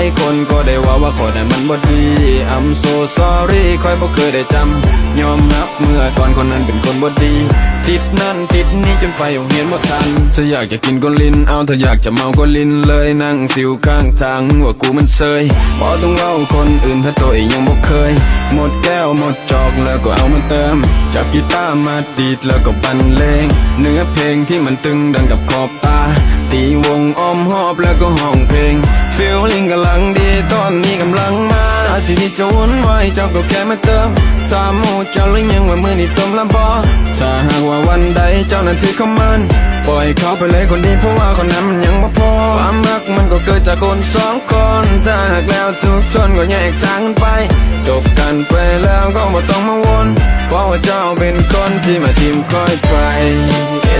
ายคนก็ได้ว่าว่าขอยนั้นมันบ่ดี I'm so sorry คอยบ่เคยได้จำ ยอมรับเมื่อก่อนคนนั้นเป็นคนบ่ดี ติดนั่นติดนี่จนไปโรงเรียนบ่ทัน ถ้าอยากจะกินก็ลิ้นเอาถ้าอยากจะเมาก็ลิ้นเลยนั่งสิวข้างทางว่ากูมันเซยบ่ต้องเล่าคนอื่นเพราตัวเองยังบ่เคย หมดแก้วหมดจอกแล้วก็เอามาเติม จับกีตาร์มาดีดแล้วก็บรรเลง เนื้อเพลงที่มันตึงดังกับขอบตา ตีวงอ้อมหอบแล้วก็ห้องเพลงฟีลลิ่งกำ มาสิที่จะวุ่นวายเจ้าก็แค่มาเติมสามหมูเจ้าหรือยังว่ามือนี่ต้มละบอถ้าหากว่าวันใดเจ้านั้นถือเขามัน ปล่อยเขาไปเลยคนดีเพราะว่าคนนั้นมันยังไม่พอความรักมันก็เกิดจากคนสองคนถ้าหากแล้วทุกคนก็แยกทางกันไปจบกันไปแล้วก็ไม่ต้องมาวนเพราะว่าเจ้าเป็นคนที่มาทีมคอยไป S